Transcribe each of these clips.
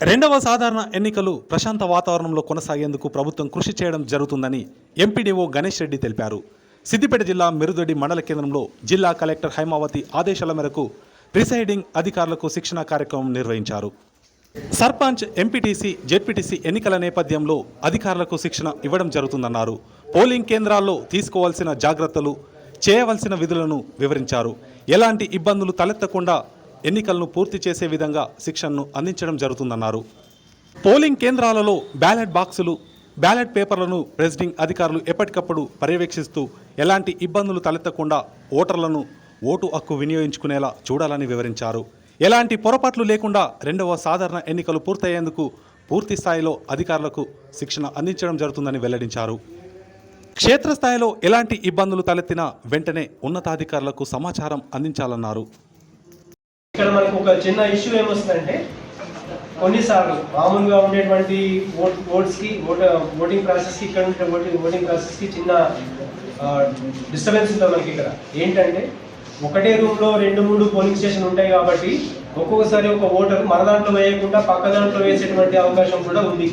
రెండవ సాధారణ ఎన్నికలు ప్రశాంత వాతావరణంలో కొనసాగేందుకు ప్రభుత్వం కృషి చేయడం జరుగుతుందని ఎంపీడీఓ గణేష్ రెడ్డి తెలిపారు. సిద్దిపేట జిల్లా మెరుదొడి మండల కేంద్రంలో జిల్లా కలెక్టర్ హైమావతి ఆదేశాల మేరకు ప్రిసైడింగ్ అధికారులకు శిక్షణ కార్యక్రమం నిర్వహించారు. సర్పంచ్ ఎంపీటీసీ జెడ్పీటీసీ ఎన్నికల నేపథ్యంలో అధికారులకు శిక్షణ ఇవ్వడం జరుగుతుందన్నారు. పోలింగ్ కేంద్రాల్లో తీసుకోవాల్సిన జాగ్రత్తలు చేయవలసిన విధులను వివరించారు. ఎలాంటి ఇబ్బందులు తలెత్తకుండా ఎన్నికలను పూర్తి చేసే విధంగా శిక్షణను అందించడం జరుగుతుందన్నారు. పోలింగ్ కేంద్రాలలో బ్యాలెట్ బాక్సులు బ్యాలెట్ పేపర్లను ప్రెసిడింగ్ అధికారులు ఎప్పటికప్పుడు పర్యవేక్షిస్తూ ఎలాంటి ఇబ్బందులు తలెత్తకుండా ఓటర్లను ఓటు హక్కు వినియోగించుకునేలా చూడాలని వివరించారు. ఎలాంటి పొరపాట్లు లేకుండా రెండవ సాధారణ ఎన్నికలు పూర్తయ్యేందుకు పూర్తి స్థాయిలో అధికారులకు శిక్షణ అందించడం జరుగుతుందని వెల్లడించారు. క్షేత్రస్థాయిలో ఎలాంటి ఇబ్బందులు తలెత్తినా వెంటనే ఉన్నతాధికారులకు సమాచారం అందించాలన్నారు. ఇక్కడ మనకు ఒక చిన్న ఇష్యూ ఏమొస్తుందంటే కొన్నిసార్లు మామూలుగా ఉండేటువంటి ఓట్ ఓట్స్కి ఓట్ ఓటింగ్ ప్రాసెస్కి ఇక్కడ ఉండే ఓటింగ్ ఓటింగ్ ప్రాసెస్కి చిన్న డిస్టర్బెన్స్ ఉంటుంది మనకి ఇక్కడ. ఏంటంటే ఒకటే రూమ్లో రెండు మూడు పోలింగ్ స్టేషన్ ఉంటాయి కాబట్టి ఒక్కొక్కసారి ఒక ఓటర్ మన దాంట్లో వేయకుండా పక్క దాంట్లో వేసేటువంటి అవకాశం కూడా ఉంది.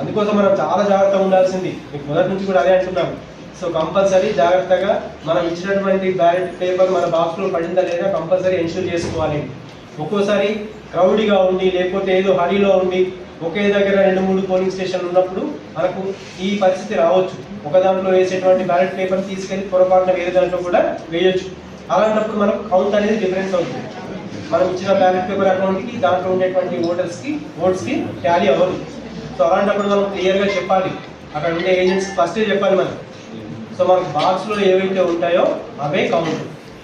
అందుకోసం మనం చాలా జాగ్రత్తగా ఉండాల్సింది. మీకు మొదటి నుంచి కూడా అదే అంటున్నాను సో కంపల్సరీ జాగ్రత్తగా మనం ఇచ్చినటువంటి బ్యాలెట్ పేపర్ మన బాక్స్లో పడిందా లేదా కంపల్సరీ ఎన్ష్యూర్ చేసుకోవాలి. ఒక్కోసారి క్రౌడీగా ఉండి లేకపోతే ఏదో హరీలో ఉండి ఒకే దగ్గర రెండు మూడు పోలింగ్ స్టేషన్లు ఉన్నప్పుడు మనకు ఈ పరిస్థితి రావచ్చు. ఒక దాంట్లో వేసేటువంటి బ్యాలెట్ పేపర్ తీసుకెళ్ళి పొరపాటున వేరే దాంట్లో కూడా వేయొచ్చు. అలాంటప్పుడు మనకు కౌంట్ అనేది డిఫరెన్స్ అవుతుంది. మనం ఇచ్చిన బ్యాలెట్ పేపర్ అకౌంట్కి దాంట్లో ఉండేటువంటి ఓటర్స్కి ఓట్స్కి ట్యాలీ అవ్వదు. సో అలాంటప్పుడు మనం క్లియర్గా చెప్పాలి. అక్కడ ఉండే ఏజెంట్స్ ఫస్టే చెప్పాలి మనం. సో మనకు బాక్స్లో ఏవైతే ఉంటాయో అవే కౌంట్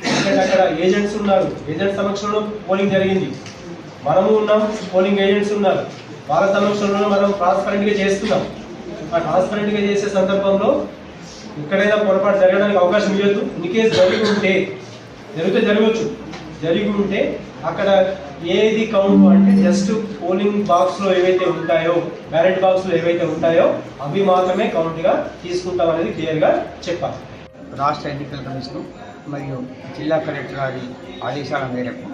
ఎందుకంటే అక్కడ ఏజెంట్స్ ఉన్నారు. ఏజెంట్ సమక్షంలో పోలింగ్ జరిగింది. మనము ఉన్నాం పోలింగ్ ఏజెంట్స్ ఉన్నారు. వాళ్ళ సమక్షంలో మనం ట్రాన్స్పరెంట్గా చేస్తున్నాం. ఆ ట్రాన్స్పరెంట్గా చేసే సందర్భంలో ఎక్కడైనా పొరపాటు జరగడానికి అవకాశం ఇవ్వద్దు. ఇన్ కేసు జరిగి ఉంటే జరిగితే జరగవచ్చు. జరిగి ఉంటే అక్కడ ఏది కౌంట్ అంటే జస్ట్ పోలింగ్ బాక్స్లో ఏవైతే ఉంటాయో బ్యాలెట్ బాక్స్లో ఏవైతే ఉంటాయో అవి మాత్రమే కౌంట్గా తీసుకుంటాం అనేది క్లియర్గా చెప్పాలి. రాష్ట్ర ఎన్నికల కమిషన్ మరియు జిల్లా కలెక్టర్ గారి ఆదేశాల మేరకు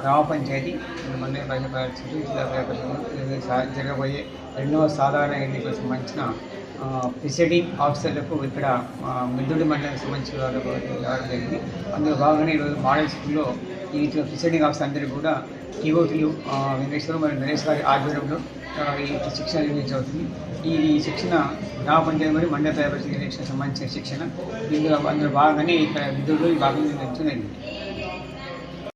గ్రామ పంచాయతీ మండల ప్రజల పరిస్థితి జిల్లా ప్రజా జరగబోయే రెండవ సాధారణ ఎన్నికలకు సంబంధించిన ప్రిసైడింగ్ ఆఫీసర్లకు ఇక్కడ మిద్దుడి మండలానికి సంబంధించిన వారు జరిగింది. అందులో భాగంగానే ఈరోజు మోడల్ స్కూల్లో ఈ ప్రిసైడింగ్ ఆఫీసర్ అందరూ కూడా టీఓటీలు వెంకటేశ్వరం మరియు నరేష్ గారి ఆధ్వర్యంలో ఈ శిక్షణ నిర్వహించబడుతుంది ఈ శిక్షణ గ్రామ పంచాయతీ మరియు మండల తయారు శిక్షణ సంబంధించిన శిక్షణ. ఇందులో అందులో భాగంగానే ఇక్కడ విధులు ఈ భాగంగా నిర్వహించడం జరిగింది.